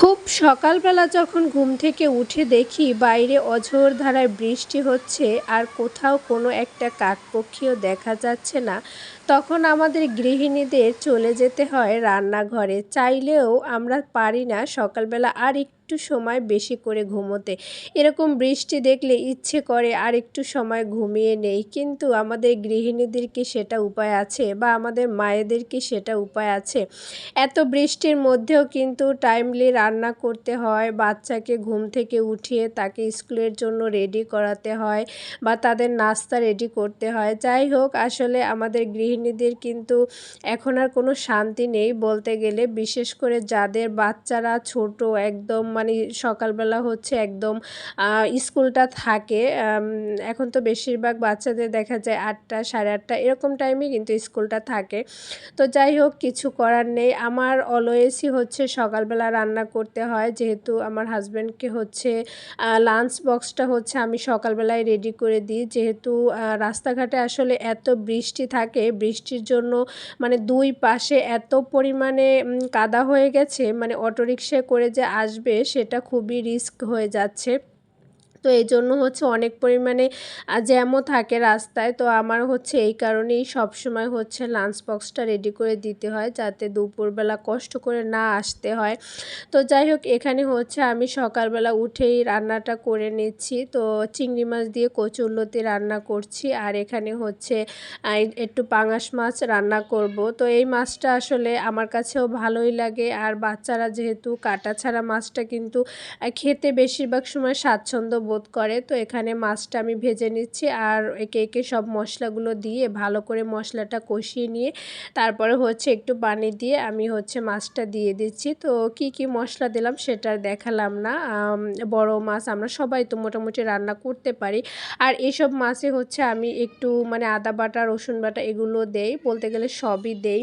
খুব সকালবেলা যখন ঘুম থেকে উঠে দেখি বাইরে অঝোর ধারায় বৃষ্টি হচ্ছে আর কোথাও কোনো একটা কাকপক্ষীও দেখা যাচ্ছে না তখন আমাদের গৃহিণীদের চলে যেতে হয় রান্নাঘরে। চাইলেও আমরা পারি না সকালবেলা আর একটু সময় বেশি করে ঘুমোতে। এরকম বৃষ্টি দেখলে ইচ্ছে করে আর একটু সময় ঘুমিয়ে নেই। কিন্তু আমাদের গৃহিণীদের কি সেটা উপায় আছে বা আমাদের মায়েদের কি সেটা উপায় আছে? এত বৃষ্টির মধ্যেও কিন্তু টাইমলি রান্না করতে হয়, বাচ্চাকে ঘুম থেকে উঠিয়ে তাকে স্কুলের জন্য রেডি করাতে হয় বা তাদের নাস্তা রেডি করতে হয়। যাই হোক, আসলে আমাদের গৃহিণীদের কিন্তু এখন আর কোনো শান্তি নেই বলতে গেলে। বিশেষ করে যাদের বাচ্চারা ছোট, একদম মানে সকালবেলা হচ্ছে একদম স্কুলটা থাকে এখন তো বেশিরভাগ বাচ্চাদের দেখা যায় আটটা, সাড়ে আটটা এরকম টাইমে কিন্তু স্কুলটা থাকে। তো যাই হোক, কিছু করার নেই। আমার অলওয়েজই হচ্ছে সকালবেলা রান্না করতে হয়। যেহেতু আমার হাজব্যান্ডকে হচ্ছে লাঞ্চ বক্সটা হচ্ছে আমি সকালবেলায় রেডি করে দিই। যেহেতু রাস্তাঘাটে আসলে এত বৃষ্টি থাকে বৃষ্টির জন্য মানে দুই পাশে এত পরিমাণে কাদা হয়ে গেছে মানে অটোরিকশায় করে যে আসবে সেটা খুবই রিস্ক হয়ে যাচ্ছে। তো এই জন্য হচ্ছে অনেক পরিমাণে জ্যামও থাকে রাস্তায়। তো আমার হচ্ছে এই কারণেই সবসময় হচ্ছে লাঞ্চ বক্সটা রেডি করে দিতে হয়, যাতে দুপুরবেলা কষ্ট করে না আসতে হয়। তো যাই হোক, এখানে হচ্ছে আমি সকালবেলা উঠেই রান্নাটা করে নিচ্ছি। তো চিংড়ি মাছ দিয়ে কচুরলতি রান্না করছি। আর এখানে হচ্ছে একটু পাঙাশ মাছ রান্না করব। তো এই মাছটা আসলে আমার কাছেও ভালোই লাগে। আর বাচ্চারা যেহেতু কাটা ছাড়া মাছটা কিন্তু খেতে বেশিরভাগ সময় স্বাচ্ছন্দ্য বোধ করে। তো এখানে মাছটা আমি ভেজে নিচ্ছি আর একে একে সব মশলাগুলো দিয়ে ভালো করে মশলাটা কষিয়ে নিয়ে তারপরে হচ্ছে একটু পানি দিয়ে আমি হচ্ছে মাছটা দিয়ে দিচ্ছি। তো কি কি মশলা দিলাম সেটা দেখালাম না। বড় মাছ আমরা সবাই তো মোটামুটি রান্না করতে পারি। আর এইসব মাছে হচ্ছে আমি একটু মানে আদা বাটা, রসুন বাটা এগুলো দেই, বলতে গেলে সবই দেই।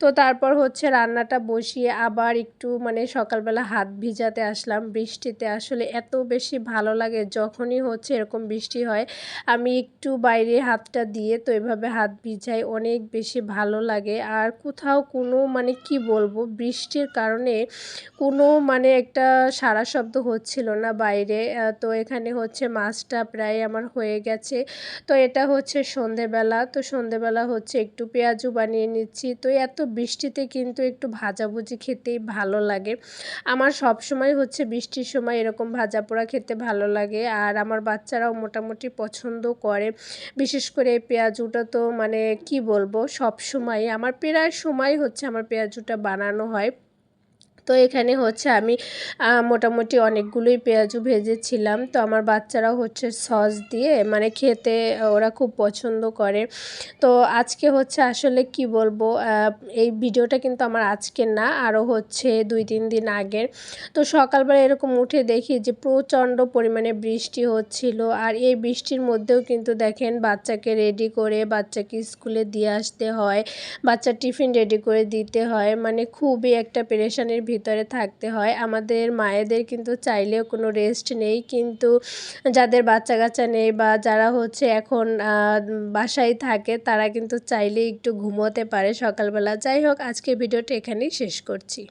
তো তারপর হচ্ছে রান্নাটা বসিয়ে আবার একটু মানে সকালবেলা হাত ভিজাতে আসলাম। বৃষ্টিতে আসলে এত বেশি ভালো লাগে যখনই হচ্ছে এরকম বৃষ্টি হয়, আমি একটু বাইরে হাতটা দিয়ে তো এভাবে হাত ভিজাই, অনেক বেশি ভালো লাগে। আর কোথাও কোনো মানে কি বলব, বৃষ্টির কারণে কোনো মানে একটা সারা শব্দ হচ্ছিল না বাইরে। তো এখানে হচ্ছে মাছটা প্রায় আমার হয়ে গেছে। তো এটা হচ্ছে সন্ধেবেলা, তো সন্ধেবেলা হচ্ছে একটু পেঁয়াজু বানিয়ে নিচ্ছি। তো এত বৃষ্টিতে কিন্তু একটু ভাজাভুজি খেতেই ভালো লাগে। আমার সব সময় হচ্ছে বৃষ্টির সময় এরকম ভাজা পোড়া খেতে ভালো লাগে। আর আমার বাচ্চারাও মোটামুটি পছন্দ করে। বিশেষ করে পেঁয়াজুটা তো মানে কি বলব সব সময় আমার প্রায় সময় হচ্ছে আমার পেঁয়াজুটা বানানো হয়। তো এখানে হচ্ছে আমি মোটামুটি অনেকগুলোই পেঁয়াজু ভেজেছিলাম। তো আমার বাচ্চারাও হচ্ছে সস দিয়ে মানে খেতে ওরা খুব পছন্দ করে। তো আজকে হচ্ছে আসলে কি বলব এই ভিডিওটা কিন্তু আমার আজকে না, আরও হচ্ছে দুই তিন দিন আগের। তো সকালবেলা এরকম উঠে দেখি যে প্রচণ্ড পরিমাণে বৃষ্টি হচ্ছিল, আর এই বৃষ্টির মধ্যেও কিন্তু দেখেন বাচ্চাকে রেডি করে বাচ্চাকে স্কুলে দিয়ে আসতে হয়, বাচ্চার টিফিন রেডি করে দিতে হয়। মানে খুবই একটা পেরেশানির ভিতরে থাকতে হয়। আমাদের মায়েদের কিন্তু চাইলেও কোনো রেস্ট নেই। কিন্তু যাদের বাচ্চা কাচ্চা নেই বা যারা হচ্ছে এখন বাসায় থাকে, তারা কিন্তু চাইলেই একটু ঘুমোতে পারে সকালবেলা। যাই হোক আজকে ভিডিওটা এখানেই শেষ করছি।